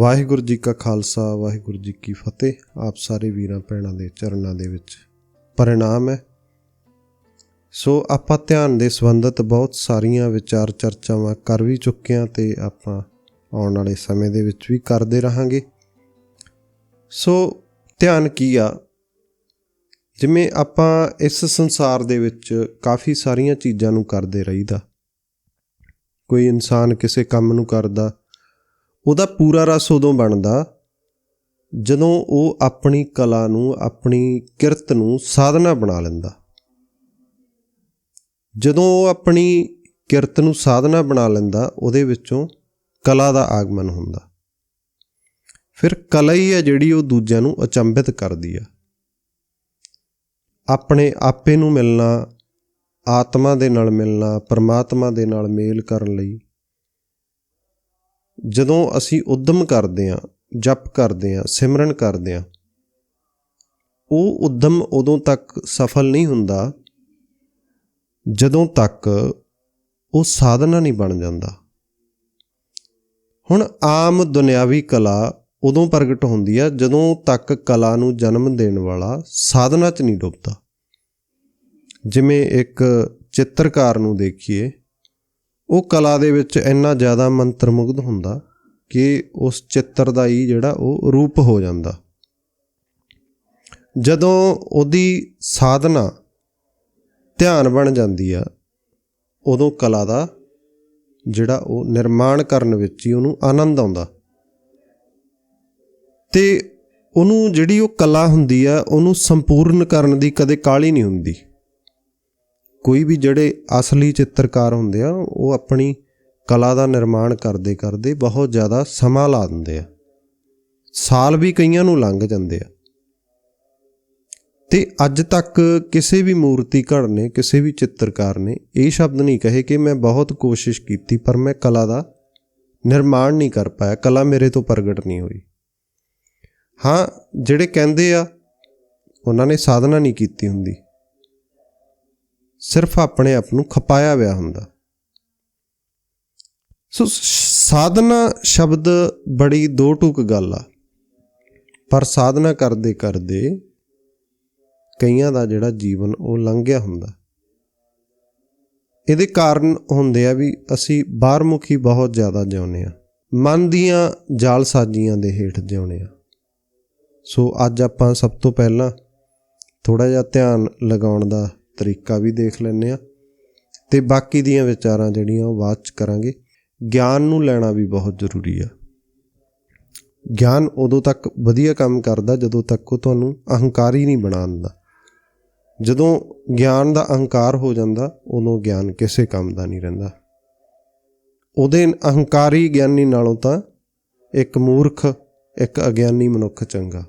ਵਾਹਿਗੁਰੂ ਜੀ ਕਾ ਖਾਲਸਾ, ਵਾਹਿਗੁਰੂ ਜੀ ਕੀ ਫਤਿਹ। ਆਪ ਸਾਰੇ ਵੀਰਾਂ, ਭੈਣਾਂ ਦੇ ਚਰਨਾਂ ਦੇ ਵਿੱਚ ਪ੍ਰਣਾਮ ਹੈ। ਸੋ ਆਪਾਂ ਧਿਆਨ ਦੇ ਸੰਬੰਧਤ ਬਹੁਤ ਸਾਰੀਆਂ ਵਿਚਾਰ ਚਰਚਾਵਾਂ ਕਰ ਵੀ ਚੁੱਕੇ ਹਾਂ ਤੇ ਆਪਾਂ ਆਉਣ ਵਾਲੇ ਸਮੇਂ ਦੇ ਵਿੱਚ ਵੀ ਕਰਦੇ ਰਹਾਂਗੇ। ਸੋ ਧਿਆਨ ਕੀ ਆ? ਜਿਵੇਂ ਆਪਾਂ ਇਸ ਸੰਸਾਰ ਦੇ ਵਿੱਚ ਕਾਫੀ ਸਾਰੀਆਂ ਚੀਜ਼ਾਂ ਨੂੰ ਕਰਦੇ ਰਹੀਦਾ। ਕੋਈ ਇਨਸਾਨ ਕਿਸੇ ਕੰਮ ਨੂੰ ਕਰਦਾ ਉਹਦਾ ਪੂਰਾ ਰਸ ਉਦੋਂ ਬਣਦਾ ਜਦੋਂ ਉਹ ਆਪਣੀ ਕਲਾ ਨੂੰ, ਆਪਣੀ ਕਿਰਤ ਨੂੰ ਸਾਧਨਾ ਬਣਾ ਲੈਂਦਾ। ਜਦੋਂ ਉਹ ਆਪਣੀ ਕਿਰਤ ਨੂੰ ਸਾਧਨਾ ਬਣਾ ਲੈਂਦਾ, ਉਹਦੇ ਵਿੱਚੋਂ ਕਲਾ ਦਾ ਆਗਮਨ ਹੁੰਦਾ। ਫਿਰ ਕਲਾ ਹੀ ਹੈ ਜਿਹੜੀ ਉਹ ਦੂਜਿਆਂ ਨੂੰ ਅਚੰਭਿਤ ਕਰਦੀ ਆ। ਆਪਣੇ ਆਪੇ ਨੂੰ ਮਿਲਣਾ, ਆਤਮਾ ਦੇ ਨਾਲ ਮਿਲਣਾ, ਪਰਮਾਤਮਾ ਦੇ ਨਾਲ ਮੇਲ ਕਰਨ ਲਈ ਜਦੋਂ ਅਸੀਂ ਉਦਮ ਕਰਦੇ ਹਾਂ, ਜਪ ਕਰਦੇ ਹਾਂ, ਸਿਮਰਨ ਕਰਦੇ ਹਾਂ, ਉਹ ਉਦਮ ਉਦੋਂ ਤੱਕ ਸਫਲ ਨਹੀਂ ਹੁੰਦਾ ਜਦੋਂ ਤੱਕ ਉਹ ਸਾਧਨਾ ਨਹੀਂ ਬਣ ਜਾਂਦਾ। ਹੁਣ ਆਮ ਦੁਨਿਆਵੀ ਕਲਾ ਉਦੋਂ ਪ੍ਰਗਟ ਹੁੰਦੀ ਆ ਜਦੋਂ ਤੱਕ ਕਲਾ ਨੂੰ ਜਨਮ ਦੇਣ ਵਾਲਾ ਸਾਧਨਾ 'ਚ ਨਹੀਂ ਡੁੱਬਦਾ। ਜਿਵੇਂ ਇੱਕ ਚਿੱਤਰਕਾਰ ਨੂੰ ਦੇਖੀਏ ਉਹ ਕਲਾ ਦੇ ਵਿੱਚ ਇੰਨਾ ਜ਼ਿਆਦਾ ਮੰਤਰਮੁਗਧ ਹੁੰਦਾ ਕਿ ਉਸ ਚਿੱਤਰ ਦਾ ਹੀ ਜਿਹੜਾ ਉਹ ਰੂਪ ਹੋ ਜਾਂਦਾ। ਜਦੋਂ ਉਹਦੀ ਸਾਧਨਾ ਧਿਆਨ ਬਣ ਜਾਂਦੀ ਆ, ਉਦੋਂ ਕਲਾ ਦਾ ਜਿਹੜਾ ਉਹ ਨਿਰਮਾਣ ਕਰਨ ਵਿੱਚ ਹੀ ਉਹਨੂੰ ਆਨੰਦ ਆਉਂਦਾ। ਤੇ ਉਹਨੂੰ ਜਿਹੜੀ ਉਹ ਕਲਾ ਹੁੰਦੀ ਆ, ਉਹਨੂੰ ਸੰਪੂਰਨ ਕਰਨ ਦੀ ਕਦੇ ਕਾਹਲੀ ਨਹੀਂ ਹੁੰਦੀ। ਕੋਈ ਵੀ ਜਿਹੜੇ ਅਸਲੀ ਚਿੱਤਰਕਾਰ ਹੁੰਦੇ ਆ, ਉਹ ਆਪਣੀ ਕਲਾ ਦਾ ਨਿਰਮਾਣ ਕਰਦੇ ਕਰਦੇ ਬਹੁਤ ਜ਼ਿਆਦਾ ਸਮਾਂ ਲਾ ਦਿੰਦੇ ਆ। ਸਾਲ ਵੀ ਕਈਆਂ ਨੂੰ ਲੰਘ ਜਾਂਦੇ ਆ। ਤੇ ਅੱਜ ਤੱਕ ਕਿਸੇ ਵੀ ਮੂਰਤੀਘੜ ਨੇ, ਕਿਸੇ ਵੀ ਚਿੱਤਰਕਾਰ ਨੇ ਇਹ ਸ਼ਬਦ ਨਹੀਂ ਕਹੇ ਕਿ ਮੈਂ ਬਹੁਤ ਕੋਸ਼ਿਸ਼ ਕੀਤੀ, ਪਰ ਮੈਂ ਕਲਾ ਦਾ ਨਿਰਮਾਣ ਨਹੀਂ ਕਰ ਪਾਇਆ, ਕਲਾ ਮੇਰੇ ਤੋਂ ਪ੍ਰਗਟ ਨਹੀਂ ਹੋਈ। ਹਾਂ, ਜਿਹੜੇ ਕਹਿੰਦੇ ਆ, ਉਹਨਾਂ ਨੇ ਸਾਧਨਾ ਨਹੀਂ ਕੀਤੀ ਹੁੰਦੀ। ਸਿਰਫ ਆਪਣੇ ਆਪ ਨੂੰ ਖਪਾਇਆ ਹੋਇਆ ਹੁੰਦਾ। ਸੋ ਸਾਧਨਾ ਸ਼ਬਦ ਬੜੀ ਦੋ ਟੁਕ ਗੱਲ ਆ। ਪਰ ਸਾਧਨਾ ਕਰਦੇ ਕਰਦੇ ਕਈਆਂ ਦਾ ਜਿਹੜਾ ਜੀਵਨ ਉਹ ਲੰਘਿਆ ਹੁੰਦਾ। ਇਹਦੇ ਕਾਰਨ ਹੁੰਦੇ ਆ ਵੀ ਅਸੀਂ ਬਾਹਰਮੁਖੀ ਬਹੁਤ ਜ਼ਿਆਦਾ ਜਿਉਂਦੇ ਆ। ਮਨ ਦੀਆਂ ਜਾਲਸਾਜੀਆਂ ਦੇ ਹੇਠ ਜਿਉਂਦੇ ਆ। ਸੋ ਅੱਜ ਆਪਾਂ ਸਭ ਤੋਂ ਪਹਿਲਾਂ ਥੋੜਾ ਜਿਹਾ ਧਿਆਨ ਲਗਾਉਣ ਦਾ ਤਰੀਕਾ ਵੀ ਦੇਖ ਲੈਂਦੇ ਆ ਤੇ ਬਾਕੀ ਦੀਆਂ ਵਿਚਾਰਾਂ ਜਿਹੜੀਆਂ ਉਹ ਬਾਅਦ ਚ ਕਰਾਂਗੇ। ਗਿਆਨ ਨੂੰ ਲੈਣਾ ਵੀ ਬਹੁਤ ਜ਼ਰੂਰੀ ਆ। ਗਿਆਨ ਉਦੋਂ ਤੱਕ ਵਧੀਆ ਕੰਮ ਕਰਦਾ ਜਦੋਂ ਤੱਕ ਉਹ ਤੁਹਾਨੂੰ ਅਹੰਕਾਰੀ ਨਹੀਂ ਬਣਾਉਂਦਾ ਜਦੋਂ ਗਿਆਨ ਦਾ ਅਹੰਕਾਰ ਹੋ ਜਾਂਦਾ, ਉਦੋਂ ਗਿਆਨ ਕਿਸੇ ਕੰਮ ਦਾ ਨਹੀਂ ਰਹਿੰਦਾ। ਉਹਦੇ ਅਹੰਕਾਰੀ ਗਿਆਨੀ ਨਾਲੋਂ ਤਾਂ ਇੱਕ ਮੂਰਖ, ਇੱਕ ਅਗਿਆਨੀ ਮਨੁੱਖ ਚੰਗਾ।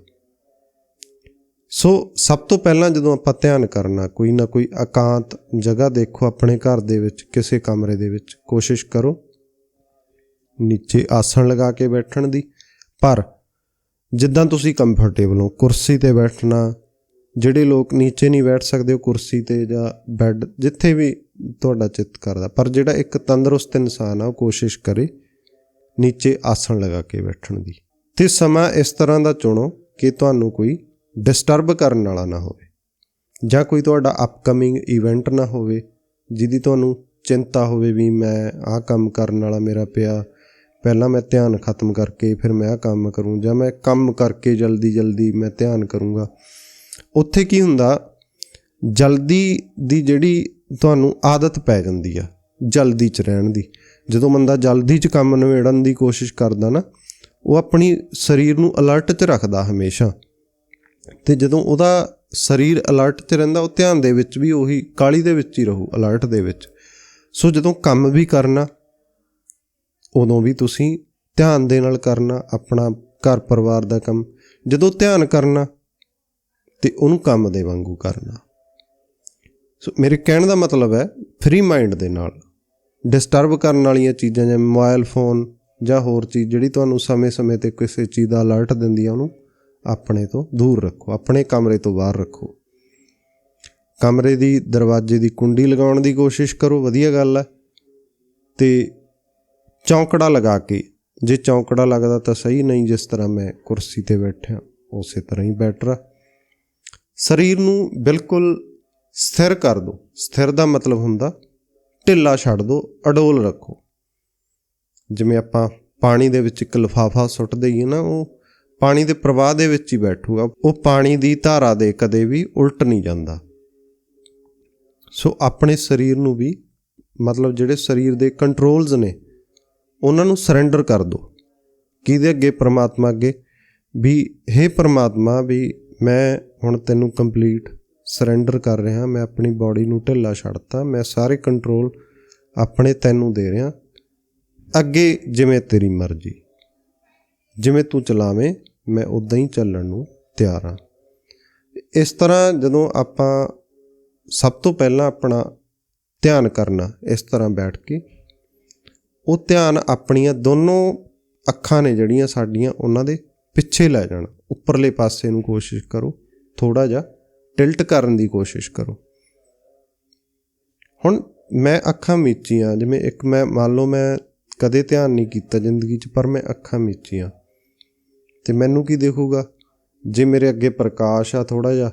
ਸੋ ਸਭ ਤੋਂ ਪਹਿਲਾਂ ਜਦੋਂ ਆਪਾਂ ਧਿਆਨ ਕਰਨਾ, ਕੋਈ ਨਾ ਕੋਈ ਇਕਾਂਤ ਜਗ੍ਹਾ ਦੇਖੋ ਆਪਣੇ ਘਰ ਦੇ ਵਿੱਚ, ਕਿਸੇ ਕਮਰੇ ਦੇ ਵਿੱਚ, ਕੋਸ਼ਿਸ਼ ਕਰੋ ਨੀਚੇ ਆਸਣ ਲਗਾ ਕੇ ਬੈਠਣ ਦੀ। ਪਰ ਜਿੱਦਾਂ ਤੁਸੀਂ ਕੰਫਰਟੇਬਲ ਹੋ, ਕੁਰਸੀ ਤੇ ਬੈਠਣਾ, ਜਿਹੜੇ ਲੋਕ ਨੀਚੇ ਨਹੀਂ ਬੈਠ ਸਕਦੇ, ਉਹ ਕੁਰਸੀ ਤੇ ਜਾਂ ਬੈੱਡ ਜਿੱਥੇ ਵੀ ਤੁਹਾਡਾ ਚਿੱਤ ਕਰਦਾ, ਪਰ ਜਿਹੜਾ ਇੱਕ ਤੰਦਰੁਸਤ ਇਨਸਾਨ ਆ, ਉਹ ਕੋਸ਼ਿਸ਼ ਕਰੇ ਨੀਚੇ ਆਸਣ ਲਗਾ ਕੇ ਬੈਠਣ ਦੀ। ਤੇ ਸਮਾਂ ਇਸ ਤਰ੍ਹਾਂ ਦਾ ਚੁਣੋ ਕਿ ਤੁਹਾਨੂੰ ਕੋਈ ਡਿਸਟਰਬ ਕਰਨ ਵਾਲਾ ਨਾ ਹੋਵੇ। ਜਾਂ ਕੋਈ ਤੁਹਾਡਾ ਅਪਕਮਿੰਗ ਇਵੈਂਟ ਨਾ ਹੋਵੇ, ਜਿਹਦੀ ਤੁਹਾਨੂੰ ਚਿੰਤਾ ਹੋਵੇ ਵੀ ਮੈਂ ਆਹ ਕੰਮ ਕਰਨ ਵਾਲਾ ਮੇਰਾ ਪਿਆ, ਪਹਿਲਾਂ ਮੈਂ ਧਿਆਨ ਖਤਮ ਕਰਕੇ ਫਿਰ ਮੈਂ ਆਹ ਕੰਮ ਕਰੂੰ, ਜਾਂ ਮੈਂ ਕੰਮ ਕਰਕੇ ਜਲਦੀ ਜਲਦੀ ਮੈਂ ਧਿਆਨ ਕਰੂੰਗਾ। ਉੱਥੇ ਕੀ ਹੁੰਦਾ, ਜਲਦੀ ਦੀ ਜਿਹੜੀ ਤੁਹਾਨੂੰ ਆਦਤ ਪੈ ਜਾਂਦੀ ਆ, ਜਲਦੀ ਚ ਰਹਿਣ ਦੀ। ਜਦੋਂ ਬੰਦਾ ਜਲਦੀ ਚ ਕੰਮ ਨਿਬੇੜਨ ਦੀ ਕੋਸ਼ਿਸ਼ ਕਰਦਾ ਨਾ, ਉਹ ਆਪਣੀ ਸਰੀਰ ਨੂੰ ਅਲਰਟ 'ਚ ਰੱਖਦਾ ਹਮੇਸ਼ਾ। ਤੇ ਜਦੋਂ ਉਹਦਾ ਸਰੀਰ ਅਲਰਟ 'ਚ ਰਹਿੰਦਾ, ਉਹ ਧਿਆਨ ਦੇ ਵਿੱਚ ਵੀ ਉਹੀ ਕਾਲੀ ਦੇ ਵਿੱਚ ਹੀ ਰਹੂ ਅਲਰਟ ਦੇ ਵਿੱਚ। ਸੋ ਜਦੋਂ ਕੰਮ ਵੀ ਕਰਨਾ, ਉਦੋਂ ਵੀ ਤੁਸੀਂ ਧਿਆਨ ਦੇ ਨਾਲ ਕਰਨਾ, ਆਪਣਾ ਘਰ ਪਰਿਵਾਰ ਦਾ ਕੰਮ। ਜਦੋਂ ਧਿਆਨ ਕਰਨਾ, ਤੇ ਉਹਨੂੰ ਕੰਮ ਦੇ ਵਾਂਗੂ ਕਰਨਾ। ਸੋ ਮੇਰੇ ਕਹਿਣ ਦਾ ਮਤਲਬ ਹੈ ਫ੍ਰੀ ਮਾਈਂਡ ਦੇ ਨਾਲ ਡਿਸਟਰਬ ਕਰਨ ਵਾਲੀਆਂ ਚੀਜ਼ਾਂ ਜਿਵੇਂ ਮੋਬਾਈਲ ਫੋਨ ਜਾਂ ਹੋਰ ਚੀਜ਼ ਜਿਹੜੀ ਤੁਹਾਨੂੰ ਸਮੇਂ-ਸਮੇਂ ਤੇ ਕਿਸੇ ਚੀਜ਼ ਦਾ ਅਲਰਟ ਦਿੰਦੀ ਆ, ਉਹਨੂੰ ਆਪਣੇ ਤੋਂ ਦੂਰ ਰੱਖੋ, ਆਪਣੇ ਕਮਰੇ ਤੋਂ ਬਾਹਰ ਰੱਖੋ। ਕਮਰੇ ਦੀ, ਦਰਵਾਜ਼ੇ ਦੀ ਕੁੰਡੀ ਲਗਾਉਣ ਦੀ ਕੋਸ਼ਿਸ਼ ਕਰੋ, ਵਧੀਆ ਗੱਲ ਹੈ ਤੇ ਚੌਂਕੜਾ ਲਗਾ ਕੇ, ਜੇ ਚੌਂਕੜਾ ਲੱਗਦਾ ਤਾਂ ਸਹੀ, ਨਹੀਂ ਜਿਸ ਤਰ੍ਹਾਂ ਮੈਂ ਕੁਰਸੀ ਤੇ ਬੈਠਿਆ, ਉਸੇ ਤਰ੍ਹਾਂ ਹੀ ਬੈਟਰ ਸਰੀਰ ਨੂੰ ਬਿਲਕੁਲ ਸਥਿਰ ਕਰ ਦਿਓ ਸਥਿਰ ਦਾ ਮਤਲਬ ਹੁੰਦਾ, ਢਿੱਲਾ ਛੱਡ ਦਿਓ ਅਡੋਲ ਰੱਖੋ। ਜਿਵੇਂ ਆਪਾਂ ਪਾਣੀ ਦੇ ਵਿੱਚ ਇੱਕ ਲਿਫਾਫਾ ਸੁੱਟ ਦਈਏ ਨਾ, ਉਹ ਪਾਣੀ ਦੇ ਪ੍ਰਵਾਹ ਦੇ ਵਿੱਚ ਹੀ ਬੈਠੂਗਾ। ਉਹ ਪਾਣੀ ਦੀ ਧਾਰਾ ਦੇ ਕਦੇ ਵੀ ਉਲਟ ਨਹੀਂ ਜਾਂਦਾ। ਸੋ ਆਪਣੇ ਸਰੀਰ ਨੂੰ ਵੀ, ਮਤਲਬ ਜਿਹੜੇ ਸਰੀਰ ਦੇ ਕੰਟਰੋਲਸ ਨੇ, ਉਹਨਾਂ ਨੂੰ ਸਰੈਂਡਰ ਕਰ ਦਿਓ ਕਿਹਦੇ ਅੱਗੇ? ਪ੍ਰਮਾਤਮਾ ਅੱਗੇ। ਵੀ हे ਪ੍ਰਮਾਤਮਾ, ਵੀ ਮੈਂ ਹੁਣ ਤੈਨੂੰ ਕੰਪਲੀਟ ਸਰੈਂਡਰ ਕਰ ਰਿਹਾ, ਮੈਂ ਆਪਣੀ ਬਾਡੀ ਨੂੰ ਢਿੱਲਾ ਛੱਡਤਾ, ਮੈਂ ਸਾਰੇ ਕੰਟਰੋਲ ਆਪਣੇ ਤੈਨੂੰ ਦੇ ਰਿਹਾ। ਅੱਗੇ ਜਿਵੇਂ ਤੇਰੀ ਮਰਜ਼ੀ। ਜਿਵੇਂ ਤੂੰ ਚਲਾਵੇਂ ਮੈਂ ਉਦਾਂ ਹੀ ਚੱਲਣ ਨੂੰ ਤਿਆਰ ਹਾਂ। ਇਸ ਤਰ੍ਹਾਂ ਜਦੋਂ ਆਪਾਂ ਸਭ ਤੋਂ ਪਹਿਲਾਂ ਆਪਣਾ ਧਿਆਨ ਕਰਨਾ, ਇਸ ਤਰ੍ਹਾਂ ਬੈਠ ਕੇ, ਉਹ ਧਿਆਨ ਆਪਣੀਆਂ ਦੋਨੋਂ ਅੱਖਾਂ ਨੇ ਜਿਹੜੀਆਂ ਸਾਡੀਆਂ ਉਹਨਾਂ ਦੇ ਪਿੱਛੇ ਲੈ ਜਾਣਾ। ਉੱਪਰਲੇ ਪਾਸੇ ਨੂੰ ਕੋਸ਼ਿਸ਼ ਕਰੋ ਥੋੜਾ ਜਿਹਾ ਟਿਲਟ ਕਰਨ ਦੀ ਕੋਸ਼ਿਸ਼ ਕਰੋ। ਹੁਣ ਮੈਂ ਅੱਖਾਂ ਮੀਚੀਆਂ, ਜਿਵੇਂ ਇੱਕ ਮੈਂ, ਮੰਨ ਲਓ ਮੈਂ ਕਦੇ ਧਿਆਨ ਨਹੀਂ ਕੀਤਾ ਜ਼ਿੰਦਗੀ 'ਚ, ਪਰ ਮੈਂ ਅੱਖਾਂ ਮੀਚੀਆਂ। ਅਤੇ ਮੈਨੂੰ ਕੀ ਦੇਖੂਗਾ? ਜੇ ਮੇਰੇ ਅੱਗੇ ਪ੍ਰਕਾਸ਼ ਆ ਥੋੜ੍ਹਾ ਜਿਹਾ,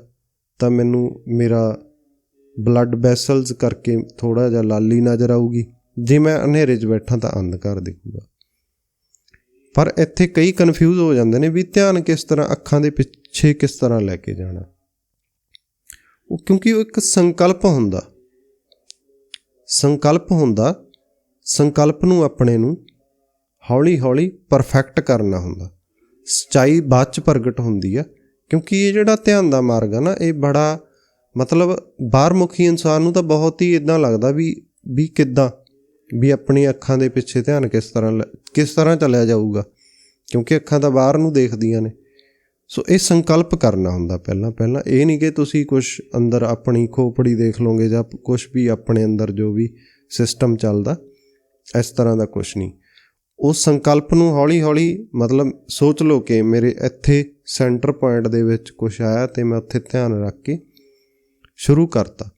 ਤਾਂ ਮੈਨੂੰ ਮੇਰਾ ਬਲੱਡ ਵੈਸਲਸ ਕਰਕੇ ਥੋੜ੍ਹਾ ਜਿਹਾ ਲਾਲੀ ਨਜ਼ਰ ਆਊਗੀ। ਜੇ ਮੈਂ ਹਨੇਰੇ 'ਚ ਬੈਠਾ ਤਾਂ ਅੰਧਕਾਰ ਦਿਖੂਗਾ। ਪਰ ਇੱਥੇ ਕਈ ਕਨਫਿਊਜ਼ ਹੋ ਜਾਂਦੇ ਨੇ ਵੀ ਧਿਆਨ ਕਿਸ ਤਰ੍ਹਾਂ ਅੱਖਾਂ ਦੇ ਪਿੱਛੇ ਕਿਸ ਤਰ੍ਹਾਂ ਲੈ ਕੇ ਜਾਣਾ। ਉਹ ਕਿਉਂਕਿ ਉਹ ਇੱਕ ਸੰਕਲਪ ਹੁੰਦਾ। ਸੰਕਲਪ ਹੁੰਦਾ, ਸੰਕਲਪ ਨੂੰ ਆਪਣੇ ਨੂੰ ਹੌਲੀ ਹੌਲੀ ਪਰਫੈਕਟ ਕਰਨਾ ਹੁੰਦਾ। ਸਚਾਈ ਬਾਅਦ ਚ ਪ੍ਰਗਟ ਹੁੰਦੀ ਆ। ਕਿਉਂਕਿ ਇਹ ਜਿਹੜਾ ਧਿਆਨ ਦਾ ਮਾਰਗ ਆ ਨਾ, ਇਹ ਬੜਾ ਮਤਲਬ ਬਾਹਰਮੁਖੀ ਇਨਸਾਨ ਨੂੰ ਤਾਂ ਬਹੁਤ ਹੀ ਇਦਾਂ ਲੱਗਦਾ ਵੀ ਵੀ ਕਿੱਦਾਂ, ਵੀ ਆਪਣੀ ਅੱਖਾਂ ਦੇ ਪਿੱਛੇ ਧਿਆਨ ਕਿਸ ਤਰ੍ਹਾਂ ਲ- ਕਿਸ ਤਰ੍ਹਾਂ ਚੱਲਿਆ ਜਾਊਗਾ। ਕਿਉਂਕਿ ਅੱਖਾਂ ਤਾਂ ਬਾਹਰ ਨੂੰ ਦੇਖਦੀਆਂ ਨੇ। ਸੋ ਇਹ ਸੰਕਲਪ ਕਰਨਾ ਹੁੰਦਾ ਪਹਿਲਾਂ ਪਹਿਲਾਂ ਇਹ ਨਹੀਂ ਕਿ ਤੁਸੀਂ ਕੁਝ ਅੰਦਰ ਆਪਣੀ ਖੋਪੜੀ ਦੇਖ ਲਓਗੇ ਜਾਂ ਕੁਝ ਵੀ ਆਪਣੇ ਅੰਦਰ ਜੋ ਵੀ ਸਿਸਟਮ ਚੱਲਦਾ, ਇਸ ਤਰ੍ਹਾਂ ਦਾ ਕੁਝ ਨਹੀਂ। ਉਸ ਸੰਕਲਪ ਨੂੰ ਹੌਲੀ ਹੌਲੀ ਮਤਲਬ ਸੋਚ ਲਓ ਕਿ ਮੇਰੇ ਇੱਥੇ ਸੈਂਟਰ ਪੁਆਇੰਟ ਦੇ ਵਿੱਚ ਕੁਝ ਆਇਆ ਤੇ ਮੈਂ ਉੱਥੇ ਧਿਆਨ ਰੱਖ ਕੇ ਸ਼ੁਰੂ ਕਰਤਾ।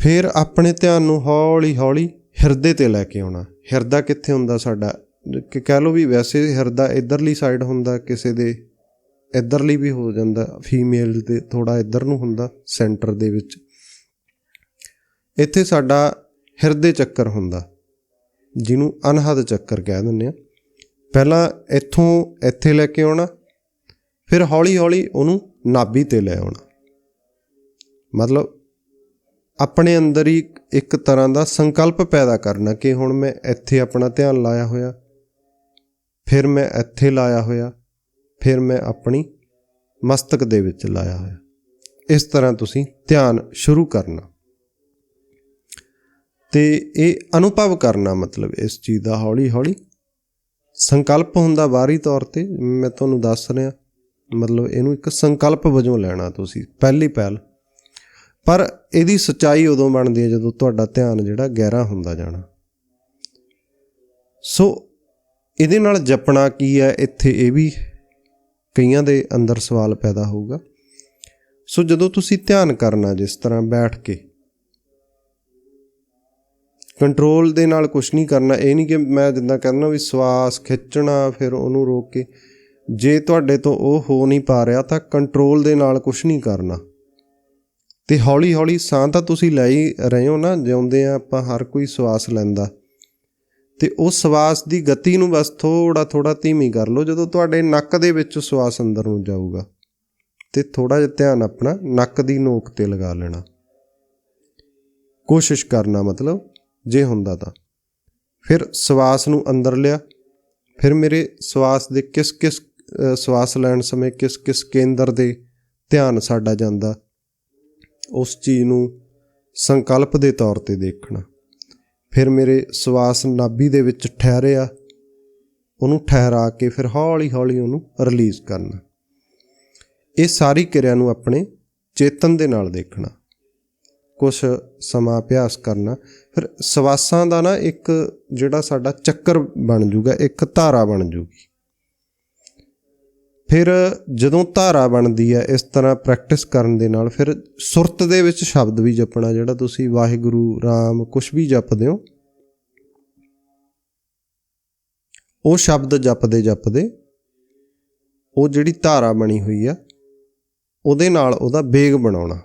ਫਿਰ ਆਪਣੇ ਧਿਆਨ ਨੂੰ ਹੌਲੀ ਹੌਲੀ ਹਿਰਦੇ ਤੇ ਲੈ ਕੇ ਆਉਣਾ। ਹਿਰਦਾ ਕਿੱਥੇ ਹੁੰਦਾ ਸਾਡਾ? ਕਿ ਕਹਿ ਲਓ ਵੀ ਵੈਸੇ ਹਿਰਦਾ ਇਧਰਲੀ ਸਾਈਡ ਹੁੰਦਾ, ਕਿਸੇ ਦੇ ਇਧਰਲੀ ਵੀ ਹੋ ਜਾਂਦਾ ਫੀਮੇਲ 'ਤੇ ਥੋੜਾ ਇਧਰ ਨੂੰ ਹੁੰਦਾ ਸੈਂਟਰ ਦੇ ਵਿੱਚ। ਇੱਥੇ ਸਾਡਾ ਹਿਰਦੇ ਚੱਕਰ ਹੁੰਦਾ। ਜਿਹਨੂੰ ਅਨਹਦ ਚੱਕਰ ਕਹਿ ਦਿੰਦੇ ਆ। ਪਹਿਲਾਂ ਇੱਥੋਂ ਇੱਥੇ ਲੈ ਕੇ ਆਉਣਾ, ਫਿਰ ਹੌਲੀ ਹੌਲੀ ਉਹਨੂੰ ਨਾਭੀ ਤੇ ਲੈ ਆਉਣਾ। ਮਤਲਬ ਆਪਣੇ ਅੰਦਰ ਹੀ ਇੱਕ ਤਰ੍ਹਾਂ ਦਾ ਸੰਕਲਪ ਪੈਦਾ ਕਰਨਾ ਕਿ ਹੁਣ ਮੈਂ ਇੱਥੇ ਆਪਣਾ ਧਿਆਨ ਲਾਇਆ ਹੋਇਆ, ਫਿਰ ਮੈਂ ਇੱਥੇ ਲਾਇਆ ਹੋਇਆ, ਫਿਰ ਮੈਂ ਆਪਣੀ ਮਸਤਕ ਦੇ ਵਿੱਚ ਲਾਇਆ ਹੋਇਆ। ਇਸ ਤਰ੍ਹਾਂ ਤੁਸੀਂ ਧਿਆਨ ਸ਼ੁਰੂ ਕਰਨਾ। ਤੇ ਇਹ ਅਨੁਭਵ ਕਰਨਾ ਮਤਲਬ ਇਸ ਚੀਜ਼ ਦਾ ਹੌਲੀ ਹੌਲੀ। ਸੰਕਲਪ ਹੁੰਦਾ ਬਾਹਰੀ ਤੌਰ ਤੇ, ਮੈਂ ਤੁਹਾਨੂੰ ਦੱਸ ਰਿਹਾ, ਮਤਲਬ ਇਹਨੂੰ ਇੱਕ ਸੰਕਲਪ ਵਜੋਂ ਲੈਣਾ ਤੁਸੀਂ, ਪਹਿਲੀ ਪਹਿਲ। ਪਰ ਇਹਦੀ ਸਚਾਈ ਉਦੋਂ ਬਣਦੀ ਹੈ ਜਦੋਂ ਤੁਹਾਡਾ ਧਿਆਨ ਜਿਹੜਾ ਗਹਿਰਾ ਹੁੰਦਾ ਜਾਣਾ। ਸੋ ਇਹਦੇ ਨਾਲ ਜਪਣਾ ਕੀ ਹੈ, ਇੱਥੇ ਇਹ ਵੀ ਕਈਆਂ ਦੇ ਅੰਦਰ ਸਵਾਲ ਪੈਦਾ ਹੋਊਗਾ। ਸੋ ਜਦੋਂ ਤੁਸੀਂ ਧਿਆਨ ਕਰਨਾ ਜਿਸ ਤਰ੍ਹਾਂ ਬੈਠ ਕੇ ਕੰਟਰੋਲ ਦੇ ਨਾਲ ਕੁਝ ਨਹੀਂ ਕਰਨਾ, ਇਹ ਨਹੀਂ ਕਿ ਮੈਂ ਜਿੱਦਾਂ ਕਹਿੰਦਾ ਵੀ ਸਵਾਸ ਖਿੱਚਣਾ, ਫਿਰ ਉਹਨੂੰ ਰੋਕ ਕੇ। ਜੇ ਤੁਹਾਡੇ ਤੋਂ ਉਹ ਹੋ ਨਹੀਂ ਪਾ ਰਿਹਾ, ਤਾਂ ਕੰਟਰੋਲ ਦੇ ਨਾਲ ਕੁਝ ਨਹੀਂ ਕਰਨਾ। ਤੇ ਹੌਲੀ ਹੌਲੀ ਸਾਹ ਤਾਂ ਤੁਸੀਂ ਲੈ ਹੀ ਰਹੇ ਹੋ ਨਾ, ਜਿਉਂਦੇ ਆ ਆਪਾਂ ਹਰ ਕੋਈ ਸਵਾਸ ਲੈਂਦਾ। ਤੇ ਉਹ ਸਵਾਸ ਦੀ ਗਤੀ ਨੂੰ ਬਸ ਥੋੜਾ ਥੋੜਾ ਧੀਮੀ ਕਰ ਲਓ, ਜਦੋਂ ਤੁਹਾਡੇ ਨੱਕ ਦੇ ਵਿੱਚ ਸਵਾਸ ਅੰਦਰ ਨੂੰ ਜਾਊਗਾ। ਤੇ ਥੋੜਾ ਜਿਹਾ ਧਿਆਨ ਆਪਣਾ ਨੱਕ ਦੀ ਨੋਕ ਤੇ ਲਗਾ ਲੈਣਾ। ਕੋਸ਼ਿਸ਼ ਕਰਨਾ ਮਤਲਬ। ਜੇ ਹੁੰਦਾ ਤਾਂ। ਫਿਰ ਸਵਾਸ ਨੂੰ ਅੰਦਰ ਲਿਆ। ਫਿਰ ਮੇਰੇ ਸਵਾਸ ਦੇ ਕਿਸ ਕਿਸ ਸਵਾਸ ਲੈਣ ਸਮੇਂ ਕਿਸ ਕਿਸ ਕੇਂਦਰ ਦੇ ਧਿਆਨ ਸਾਡਾ ਜਾਂਦਾ, ਉਸ ਚੀਜ਼ ਨੂੰ ਸੰਕਲਪ ਦੇ ਤੌਰ ਤੇ ਦੇਖਣਾ। ਫਿਰ ਮੇਰੇ ਸਵਾਸ ਨਾਭੀ ਦੇ ਵਿੱਚ ਠਹਿਰਿਆ। ਉਹਨੂੰ ਠਹਿਰਾ ਕੇ ਫਿਰ ਹੌਲੀ ਹੌਲੀ ਉਹਨੂੰ ਰਿਲੀਜ਼ ਕਰਨਾ। ਇਹ ਸਾਰੀ ਕਿਰਿਆ ਨੂੰ ਆਪਣੇ ਚੇਤਨ ਦੇ ਨਾਲ ਦੇਖਣਾ। ਕੁਝ ਸਮਾਂ ਅਭਿਆਸ ਕਰਨਾ। ਫਿਰ ਸਵਾਸਾਂ ਦਾ ਨਾ ਇੱਕ ਜਿਹੜਾ ਸਾਡਾ ਚੱਕਰ ਬਣ ਜੂਗਾ, ਇੱਕ ਧਾਰਾ ਬਣ ਜੂਗੀ। ਫਿਰ ਜਦੋਂ ਧਾਰਾ ਬਣਦੀ ਹੈ, ਇਸ ਤਰ੍ਹਾਂ ਪ੍ਰੈਕਟਿਸ ਕਰਨ ਦੇ ਨਾਲ ਫਿਰ ਸੁਰਤ ਦੇ ਵਿੱਚ ਸ਼ਬਦ ਵੀ ਜਪਣਾ, ਜਿਹੜਾ ਤੁਸੀਂ ਵਾਹਿਗੁਰੂ, ਰਾਮ ਕੁਝ ਵੀ ਜਪਦੇ ਹੋ, ਉਹ ਸ਼ਬਦ ਜਪਦੇ ਜਪਦੇ, ਉਹ ਜਿਹੜੀ ਧਾਰਾ ਬਣੀ ਹੋਈ ਆ, ਉਹਦੇ ਨਾਲ ਉਹਦਾ ਵੇਗ ਬਣਾਉਣਾ।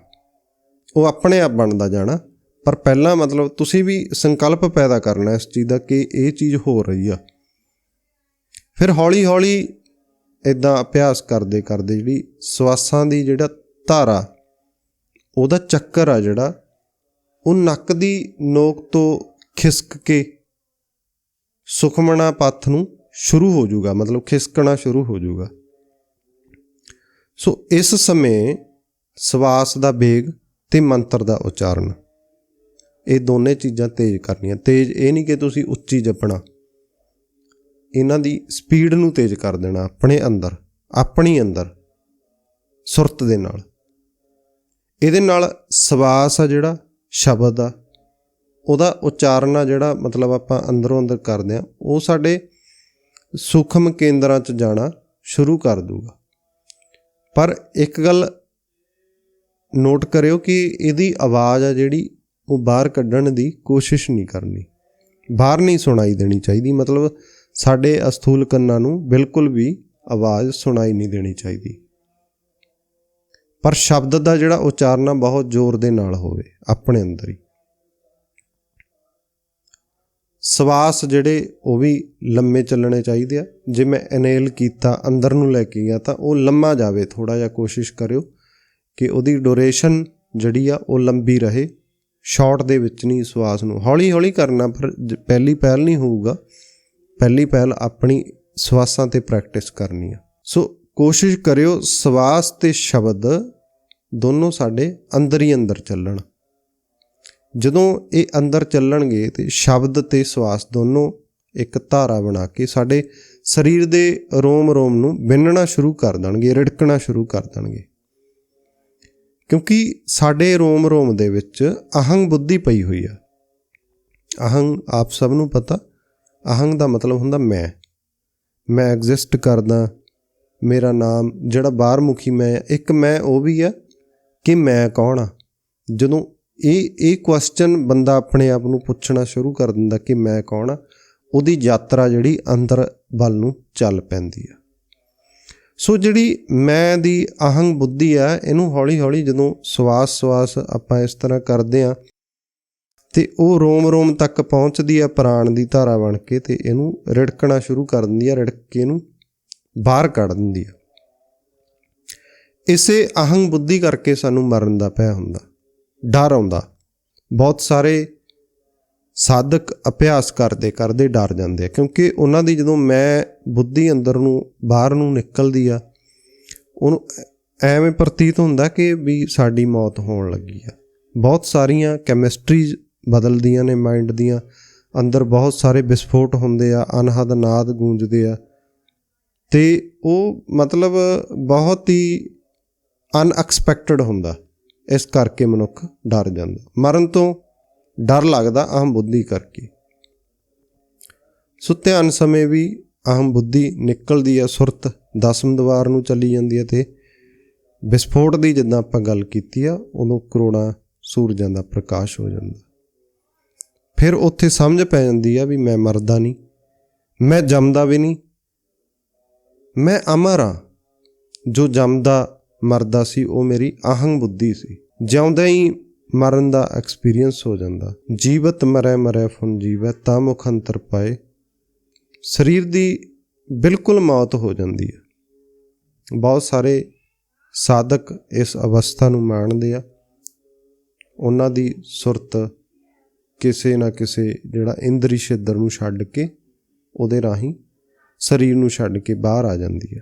ਉਹ ਆਪਣੇ ਆਪ ਬਣਦਾ ਜਾਣਾ। ਪਰ ਪਹਿਲਾਂ ਮਤਲਬ ਤੁਸੀਂ ਵੀ ਸੰਕਲਪ ਪੈਦਾ ਕਰਨਾ ਇਸ ਚੀਜ਼ ਦਾ ਕਿ ਇਹ ਚੀਜ਼ ਹੋ ਰਹੀ ਆ। ਫਿਰ ਹੌਲੀ ਹੌਲੀ ਇਦਾਂ ਅਭਿਆਸ ਕਰਦੇ ਕਰਦੇ ਜਿਹੜੀ ਸਵਾਸਾਂ ਦੀ ਜਿਹੜਾ ਧਾਰਾ, ਉਹਦਾ ਚੱਕਰ ਆ ਜਿਹੜਾ, ਉਹ ਨੱਕ ਦੀ ਨੋਕ ਤੋਂ ਖਿਸਕ ਕੇ ਸੁਖਮਣਾ ਪੱਥ ਨੂੰ ਸ਼ੁਰੂ ਹੋ ਜਾਊਗਾ। ਮਤਲਬ ਖਿਸਕਣਾ ਸ਼ੁਰੂ ਹੋ ਜਾਊਗਾ। ਸੋ ਇਸ ਸਮੇਂ ਸਵਾਸ ਦਾ ਵੇਗ ਤੇ ਮੰਤਰ ਦਾ ਉਚਾਰਨ। ਇਹ ਦੋਨੇ ਚੀਜ਼ਾਂ ਤੇਜ਼ ਕਰਨੀਆਂ। ਤੇਜ਼ ਇਹ ਨਹੀਂ ਕਿ ਤੁਸੀਂ ਉੱਚੀ ਜਪਣਾ। ਇਹਨਾਂ ਦੀ ਸਪੀਡ ਨੂੰ ਤੇਜ਼ ਕਰ ਦੇਣਾ ਆਪਣੇ ਅੰਦਰ, ਆਪਣੀ ਅੰਦਰ, ਸੁਰਤ ਦੇ ਨਾਲ। ਇਹਦੇ ਨਾਲ ਸਵਾਸ ਆ ਜਿਹੜਾ, ਸ਼ਬਦ ਆ। ਉਹਦਾ ਉਚਾਰਨ ਆ ਜਿਹੜਾ ਮਤਲਬ ਆਪਾਂ ਅੰਦਰੋਂ ਅੰਦਰ ਕਰਦੇ ਆ ਉਹ ਸਾਡੇ ਸੂਖਮ ਕੇਂਦਰਾਂ 'ਚ ਜਾਣਾ ਸ਼ੁਰੂ ਕਰ ਦੂਗਾ ਪਰ ਇੱਕ ਗੱਲ ਨੋਟ ਕਰਿਓ ਕਿ ਇਹਦੀ ਆਵਾਜ਼ ਆ ਜਿਹੜੀ ਉਹ ਬਾਹਰ ਕੱਢਣ ਦੀ ਕੋਸ਼ਿਸ਼ ਨਹੀਂ ਕਰਨੀ। ਬਾਹਰ ਨਹੀਂ ਸੁਣਾਈ ਦੇਣੀ ਚਾਹੀਦੀ। ਮਤਲਬ ਸਾਡੇ ਅਸਥੂਲ ਕੰਨਾਂ ਨੂੰ ਬਿਲਕੁਲ ਵੀ ਆਵਾਜ਼ ਸੁਣਾਈ ਨਹੀਂ ਦੇਣੀ ਚਾਹੀਦੀ। ਪਰ ਸ਼ਬਦ ਦਾ ਜਿਹੜਾ ਉਚਾਰਨਾ ਬਹੁਤ ਜ਼ੋਰ ਦੇ ਨਾਲ ਹੋਵੇ, ਆਪਣੇ ਅੰਦਰ ਹੀ। ਸਵਾਸ ਜਿਹੜੇ ਉਹ ਵੀ ਲੰਮੇ ਚੱਲਣੇ ਚਾਹੀਦੇ ਆ। ਜੇ ਮੈਂ ਇਨੇਲ ਕੀਤਾ, ਅੰਦਰ ਨੂੰ ਲੈ ਕੇ ਗਿਆ ਤਾਂ ਉਹ ਲੰਮਾ ਜਾਵੇ ਥੋੜਾ ਜਿਹਾ ਕੋਸ਼ਿਸ਼ ਕਰਿਓ। ਕਿ ਉਹਦੀ ਡੋਰੇਸ਼ਨ ਜਿਹੜੀ ਆ ਉਹ ਲੰਬੀ ਰਹੇ। ਸ਼ਾਰਟ ਦੇ ਵਿੱਚ ਨਹੀਂ ਸਵਾਸ ਨੂੰ। ਹੌਲੀ ਹੌਲੀ ਕਰਨਾ, ਪਰ ਜ- ਪਹਿਲੀ ਪਹਿਲ ਨਹੀਂ ਹੋਊਗਾ। ਪਹਿਲੀ ਪਹਿਲ ਆਪਣੀ ਸਵਾਸਾਂ ਤੇ ਪ੍ਰੈਕਟਿਸ ਕਰਨੀ ਆ। ਸੋ ਕੋਸ਼ਿਸ਼ ਕਰਿਓ ਸਵਾਸ ਤੇ ਸ਼ਬਦ ਦੋਨੋਂ ਸਾਡੇ ਅੰਦਰ ਹੀ ਅੰਦਰ ਚੱਲਣ। ਜਦੋਂ ਇਹ ਅੰਦਰ ਚੱਲਣਗੇ ਤੇ ਸ਼ਬਦ ਤੇ ਸਵਾਸ ਦੋਨੋਂ ਇੱਕ ਧਾਰਾ ਬਣਾ ਕੇ ਸਾਡੇ ਸਰੀਰ ਦੇ ਰੋਮ ਰੋਮ ਨੂੰ ਬਿੰਨਣਾ ਸ਼ੁਰੂ ਕਰ ਦੇਣਗੇ, ਰਿੜਕਣਾ ਸ਼ੁਰੂ ਕਰ ਦੇਣਗੇ। ਕਿਉਂਕਿ ਸਾਡੇ ਰੋਮ ਰੋਮ ਦੇ ਵਿੱਚ ਅਹੰਗ ਬੁੱਧੀ ਪਈ ਹੋਈ ਆ। ਅਹੰਗ ਆਪ ਸਭ ਨੂੰ ਪਤਾ। ਅਹੰਗ ਦਾ ਮਤਲਬ ਹੁੰਦਾ ਮੈਂ। ਮੈਂ ਐਗਜ਼ਿਸਟ ਕਰਦਾ। ਮੇਰਾ ਨਾਮ ਜਿਹੜਾ ਬਾਹਰ ਮੁਖੀ ਮੈਂ ਆ, ਇੱਕ ਮੈਂ ਉਹ ਵੀ ਆ ਕਿ ਮੈਂ ਕੌਣ ਆ? ਜਦੋਂ ਇਹ ਇਹ ਕੁਐਸਚਨ ਬੰਦਾ ਆਪਣੇ ਆਪ ਨੂੰ ਪੁੱਛਣਾ ਸ਼ੁਰੂ ਕਰ ਦਿੰਦਾ ਕਿ ਮੈਂ ਕੌਣ ਆ ਉਹਦੀ ਯਾਤਰਾ ਜਿਹੜੀ ਅੰਦਰ ਵੱਲ ਨੂੰ ਚੱਲ ਪੈਂਦੀ ਆ। ਸੋ ਜਿਹੜੀ ਮੈਂ ਦੀ ਅਹੰਗ ਬੁੱਧੀ ਆ, ਇਹਨੂੰ ਹੌਲੀ ਹੌਲੀ ਜਦੋਂ ਸਵਾਸ ਸਵਾਸ ਆਪਾਂ ਇਸ ਤਰ੍ਹਾਂ ਕਰਦੇ ਆ, ਤੇ ਉਹ ਰੋਮ ਰੋਮ ਤੱਕ ਪਹੁੰਚਦੀ ਆ ਪ੍ਰਾਣ ਦੀ ਧਾਰਾ ਬਣ ਕੇ ਤੇ ਇਹਨੂੰ ਰਿੜਕਣਾ ਸ਼ੁਰੂ ਕਰ ਦਿੰਦੀ ਆ, ਰਿੜਕ ਕੇ ਇਹਨੂੰ ਬਾਹਰ ਕੱਢ ਦਿੰਦੀ ਆ। ਇਸੇ ਅਹੰਗ ਬੁੱਧੀ ਕਰਕੇ ਸਾਨੂੰ ਮਰਨ ਦਾ ਭੈ ਹੁੰਦਾ, ਡਰ ਆਉਂਦਾ। ਬਹੁਤ ਸਾਰੇ ਸਾਧਕ ਅਭਿਆਸ ਕਰਦੇ ਕਰਦੇ ਡਰ ਜਾਂਦੇ ਆ। ਕਿਉਂਕਿ ਉਹਨਾਂ ਦੀ ਜਦੋਂ ਮੈਂ ਬੁੱਧੀ ਅੰਦਰ ਨੂੰ, ਬਾਹਰ ਨੂੰ ਨਿਕਲਦੀ ਆ, ਉਹਨੂੰ ਐਵੇਂ ਪ੍ਰਤੀਤ ਹੁੰਦਾ ਕਿ ਵੀ ਸਾਡੀ ਮੌਤ ਹੋਣ ਲੱਗੀ ਆ। ਬਹੁਤ ਸਾਰੀਆਂ ਕੈਮਿਸਟਰੀਜ਼ ਬਦਲਦੀਆਂ ਨੇ ਮਾਈਂਡ ਦੀਆਂ। ਅੰਦਰ ਬਹੁਤ ਸਾਰੇ ਵਿਸਫੋਟ ਹੁੰਦੇ ਆ, ਅਨਹਦ ਨਾਦ ਗੂੰਜਦੇ ਆ। ਤੇ ਉਹ ਮਤਲਬ ਬਹੁਤ ਹੀ ਅਨਐਕਸਪੈਕਟਡ ਹੁੰਦਾ। ਇਸ ਕਰਕੇ ਮਨੁੱਖ ਡਰ ਜਾਂਦਾ। ਮਰਨ ਤੋਂ ਡਰ ਲੱਗਦਾ ਅਹਮ ਬੁੱਧੀ ਕਰਕੇ। ਸੋ ਧਿਆਨ ਸਮੇਂ ਵੀ ਅਹਮ ਬੁੱਧੀ ਨਿਕਲਦੀ ਆ, ਸੁਰਤ ਦਸਮ ਦਵਾਰ ਨੂੰ ਚੱਲੀ ਜਾਂਦੀ ਹੈ ਤੇ ਵਿਸਫੋਟ ਦੀ ਜਿੱਦਾਂ ਆਪਾਂ ਗੱਲ ਕੀਤੀ ਆ, ਉਦੋਂ ਕਰੋੜਾਂ ਸੂਰਜਾਂ ਦਾ ਪ੍ਰਕਾਸ਼ ਹੋ ਜਾਂਦਾ। ਫਿਰ ਉੱਥੇ ਸਮਝ ਪੈ ਜਾਂਦੀ ਆ ਵੀ ਮੈਂ ਮਰਦਾ ਨਹੀਂ, ਮੈਂ ਜੰਮਦਾ ਵੀ ਨਹੀਂ, ਮੈਂ ਅਮਰ ਆ ਜੋ ਜੰਮਦਾ, ਮਰਦਾ ਸੀ, ਉਹ ਮੇਰੀ ਅਹੰਗ ਬੁੱਧੀ ਸੀ। ਜਿਉਂਦਾ ਹੀ ਮਰਨ ਦਾ ਐਕਸਪੀਰੀਅੰਸ ਹੋ ਜਾਂਦਾ। ਜੀਵਤ ਮਰੈ ਮਰੈ ਫੁਨ ਜੀਵੈ, ਤਾਂ ਮੁਖ ਅੰਤਰ ਪਾਏ। ਸਰੀਰ ਦੀ ਬਿਲਕੁਲ ਮੌਤ ਹੋ ਜਾਂਦੀ ਹੈ। ਬਹੁਤ ਸਾਰੇ ਸਾਧਕ ਇਸ ਅਵਸਥਾ ਨੂੰ ਮਾਣਦੇ ਆ। ਉਹਨਾਂ ਦੀ ਸੁਰਤ ਕਿਸੇ ਨਾ ਕਿਸੇ ਜਿਹੜਾ ਇੰਦਰੀ ਛਿੱਦਰ ਨੂੰ ਛੱਡ ਕੇ, ਉਹਦੇ ਰਾਹੀਂ ਸਰੀਰ ਨੂੰ ਛੱਡ ਕੇ ਬਾਹਰ ਆ ਜਾਂਦੀ ਹੈ।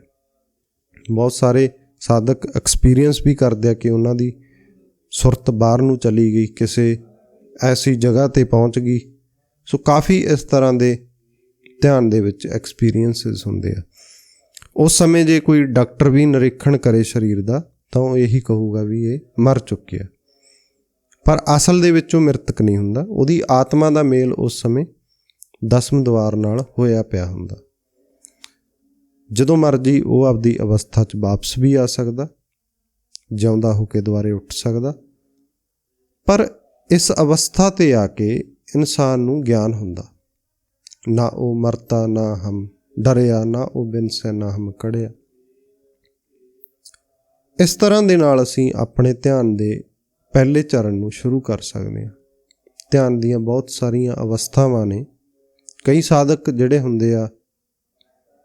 ਬਹੁਤ ਸਾਰੇ ਸਾਧਕ ਐਕਸਪੀਰੀਅੰਸ ਵੀ ਕਰਦੇ ਆ ਕਿ ਉਹਨਾਂ ਦੀ ਸੁਰਤ ਬਾਹਰ ਨੂੰ ਚਲੀ ਗਈ, ਕਿਸੇ ਐਸੀ ਜਗ੍ਹਾ ਤੇ ਪਹੁੰਚ ਗਈ। ਸੋ ਕਾਫੀ ਇਸ ਤਰ੍ਹਾਂ ਦੇ ਧਿਆਨ ਦੇ ਵਿੱਚ ਐਕਸਪੀਰੀਐਂਸਸ ਹੁੰਦੇ ਆ। ਉਸ ਸਮੇਂ ਜੇ ਕੋਈ ਡਾਕਟਰ ਵੀ ਨਿਰੀਖਣ ਕਰੇ ਸਰੀਰ ਦਾ, ਤਾਂ ਉਹ ਇਹੀ ਕਹੂਗਾ ਵੀ ਇਹ ਮਰ ਚੁੱਕਿਆ ਪਰ ਅਸਲ ਦੇ ਵਿੱਚ ਉਹ ਮ੍ਰਿਤਕ ਨਹੀਂ ਹੁੰਦਾ, ਉਹਦੀ ਆਤਮਾ ਦਾ ਮੇਲ ਉਸ ਸਮੇਂ ਦਸਮ ਦਵਾਰ ਨਾਲ ਹੋਇਆ ਪਿਆ ਹੁੰਦਾ। ਜਦੋਂ ਮਰਜ਼ੀ ਉਹ ਆਪਦੀ ਅਵਸਥਾ 'ਚ ਵਾਪਸ ਵੀ ਆ ਸਕਦਾ ਜਿਉਂਦਾ ਹੋ ਕੇ ਦੁਬਾਰੇ ਉੱਠ ਸਕਦਾ। ਪਰ ਇਸ ਅਵਸਥਾ ਤੇ ਆ ਕੇ ਇਨਸਾਨ ਨੂੰ ਗਿਆਨ ਹੁੰਦਾ। ਨਾ ਉਹ ਮਰਤਾ, ਨਾ ਹਮ ਡਰਿਆ, ਨਾ ਉਹ ਬਿਨਸੈ ਨਾ ਹਮ ਕੜਿਆ। ਇਸ ਤਰ੍ਹਾਂ ਦੇ ਨਾਲ ਅਸੀਂ ਆਪਣੇ ਧਿਆਨ ਦੇ ਪਹਿਲੇ ਚਰਨ ਨੂੰ ਸ਼ੁਰੂ ਕਰ ਸਕਦੇ ਹਾਂ। ਧਿਆਨ ਦੀਆਂ ਬਹੁਤ ਸਾਰੀਆਂ ਅਵਸਥਾਵਾਂ ਨੇ। ਕਈ ਸਾਧਕ ਜਿਹੜੇ ਹੁੰਦੇ ਆ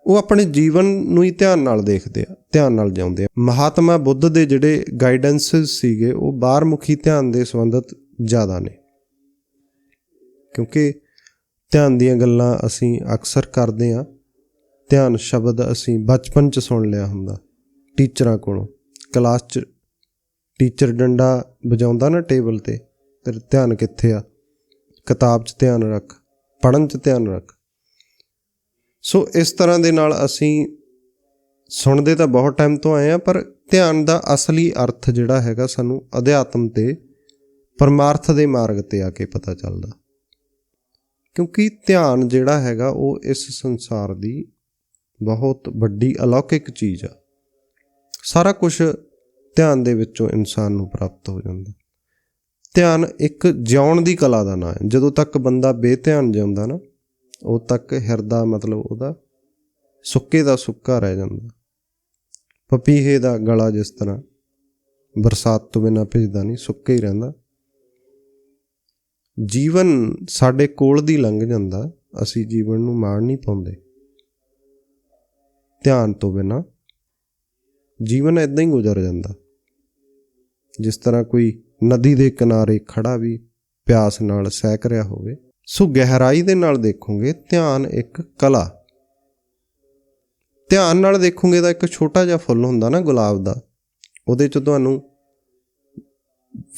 ਉਹ ਆਪਣੇ ਜੀਵਨ ਨੂੰ ਹੀ ਧਿਆਨ ਨਾਲ ਦੇਖਦੇ ਆ, ਧਿਆਨ ਨਾਲ ਜਿਉਂਦੇ ਆ। ਮਹਾਤਮਾ ਬੁੱਧ ਦੇ ਜਿਹੜੇ ਗਾਈਡੈਂਸਸ ਸੀਗੇ, ਉਹ ਬਾਹਰਮੁਖੀ ਧਿਆਨ ਦੇ ਸੰਬੰਧਤ ਜ਼ਿਆਦਾ ਨੇ। ਕਿਉਂਕਿ ਧਿਆਨ ਦੀਆਂ ਗੱਲਾਂ ਅਸੀਂ ਅਕਸਰ ਕਰਦੇ ਆ, ਧਿਆਨ ਸ਼ਬਦ ਅਸੀਂ ਬਚਪਨ ਚ ਸੁਣ ਲਿਆ ਹੁੰਦਾ, ਟੀਚਰਾਂ ਕੋਲੋਂ। ਕਲਾਸ ਚ ਟੀਚਰ ਡੰਡਾ ਵਜਾਉਂਦਾ ਨਾ ਟੇਬਲ ਤੇ ਤੇ ਧਿਆਨ ਕਿੱਥੇ ਆ? ਕਿਤਾਬ 'ਚ ਧਿਆਨ ਰੱਖ ਪੜਨ 'ਚ ਧਿਆਨ ਰੱਖ। ਸੋ ਇਸ ਤਰ੍ਹਾਂ ਦੇ ਨਾਲ ਅਸੀਂ ਸੁਣਦੇ ਤਾਂ ਬਹੁਤ ਟਾਈਮ ਤੋਂ ਆਏ ਆ ਪਰ ਧਿਆਨ ਦਾ ਅਸਲੀ ਅਰਥ ਜਿਹੜਾ ਹੈਗਾ ਸਾਨੂੰ ਅਧਿਆਤਮ ਤੇ ਪਰਮਾਰਥ ਦੇ ਮਾਰਗ ਤੇ ਆ ਕੇ ਪਤਾ ਚੱਲਦਾ। ਕਿਉਂਕਿ ਧਿਆਨ ਜਿਹੜਾ ਹੈਗਾ ਉਹ ਇਸ ਸੰਸਾਰ ਦੀ ਬਹੁਤ ਵੱਡੀ ਅਲੌਕਿਕ ਚੀਜ਼ ਆ। ਸਾਰਾ ਕੁਝ ਧਿਆਨ ਦੇ ਵਿੱਚੋਂ ਇਨਸਾਨ ਨੂੰ ਪ੍ਰਾਪਤ ਹੋ ਜਾਂਦਾ। ਧਿਆਨ ਇੱਕ ਜਿਉਣ ਦੀ ਕਲਾ ਦਾ ਨਾਂ ਹੈ। ਜਦੋਂ ਤੱਕ ਬੰਦਾ ਬੇਧਿਆਨ ਜਿਉਂਦਾ ਨਾ ਉਹ ਤੱਕ ਹਿਰਦਾ ਮਤਲਬ ਉਹਦਾ ਸੁੱਕੇ ਦਾ ਸੁੱਕਾ ਰਹਿ ਜਾਂਦਾ। ਪਪੀਹੇ ਦਾ ਗਲਾ ਜਿਸ ਤਰ੍ਹਾਂ ਬਰਸਾਤ ਤੋਂ ਬਿਨਾ ਭਿੱਜਦਾ ਨਹੀਂ, ਸੁੱਕੇ ਹੀ ਰਹਿੰਦਾ। ਜੀਵਨ ਸਾਡੇ ਕੋਲ ਦੀ ਲੰਘ ਜਾਂਦਾ, ਅਸੀਂ ਜੀਵਨ ਨੂੰ ਮਾਣ ਨਹੀਂ ਪਾਉਂਦੇ। ਧਿਆਨ ਤੋਂ ਬਿਨਾ ਜੀਵਨ ਇਦਾਂ ਹੀ ਗੁਜ਼ਰ ਜਾਂਦਾ। ਜਿਸ ਤਰ੍ਹਾਂ ਕੋਈ ਨਦੀ ਦੇ ਕਿਨਾਰੇ ਖੜਾ ਵੀ ਪਿਆਸ ਨਾਲ ਸਹਿਕ ਰਿਹਾ ਹੋਵੇ ਸੋ ਗਹਿਰਾਈ ਦੇ ਨਾਲ ਦੇਖੋਗੇ, ਧਿਆਨ ਇੱਕ ਕਲਾ। ਧਿਆਨ ਨਾਲ ਦੇਖੋਗੇ ਤਾਂ ਇੱਕ ਛੋਟਾ ਜਿਹਾ ਫੁੱਲ ਹੁੰਦਾ ਨਾ ਗੁਲਾਬ ਦਾ, ਉਹਦੇ ਚ ਤੁਹਾਨੂੰ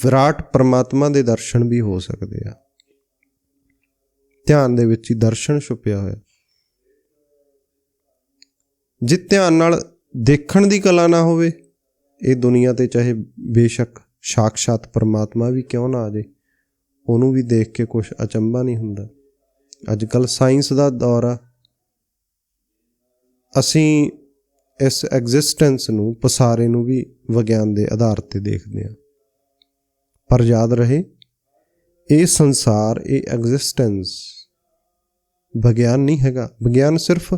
ਵਿਰਾਟ ਪਰਮਾਤਮਾ ਦੇ ਦਰਸ਼ਨ ਵੀ ਹੋ ਸਕਦੇ ਆ। ਧਿਆਨ ਦੇ ਵਿੱਚ ਹੀ ਦਰਸ਼ਨ ਛੁਪਿਆ ਹੋਇਆ। ਜੇ ਧਿਆਨ ਨਾਲ ਦੇਖਣ ਦੀ ਕਲਾ ਨਾ ਹੋਵੇ, ਇਹ ਦੁਨੀਆ ਤੇ ਚਾਹੇ ਬੇਸ਼ੱਕ ਸਾਖਸ਼ਾਤ ਪਰਮਾਤਮਾ ਵੀ ਕਿਉਂ ਨਾ ਆ ਜੇ ਉਹਨੂੰ ਵੀ ਦੇਖ ਕੇ ਕੁਝ ਅਚੰਭਾ ਨਹੀਂ ਹੁੰਦਾ। ਅੱਜ ਕੱਲ ਸਾਇੰਸ ਦਾ ਦੌਰ ਆ। ਅਸੀਂ ਇਸ ਐਗਜ਼ਿਸਟੈਂਸ ਨੂੰ, ਪਸਾਰੇ ਨੂੰ ਵੀ ਵਿਗਿਆਨ ਦੇ ਆਧਾਰ ਤੇ ਦੇਖਦੇ ਹਾਂ। ਪਰ ਯਾਦ ਰਹੇ, ਇਹ ਸੰਸਾਰ, ਇਹ ਐਗਜ਼ਿਸਟੈਂਸ ਵਿਗਿਆਨ ਨਹੀਂ ਹੈਗਾ। ਵਿਗਿਆਨ ਸਿਰਫ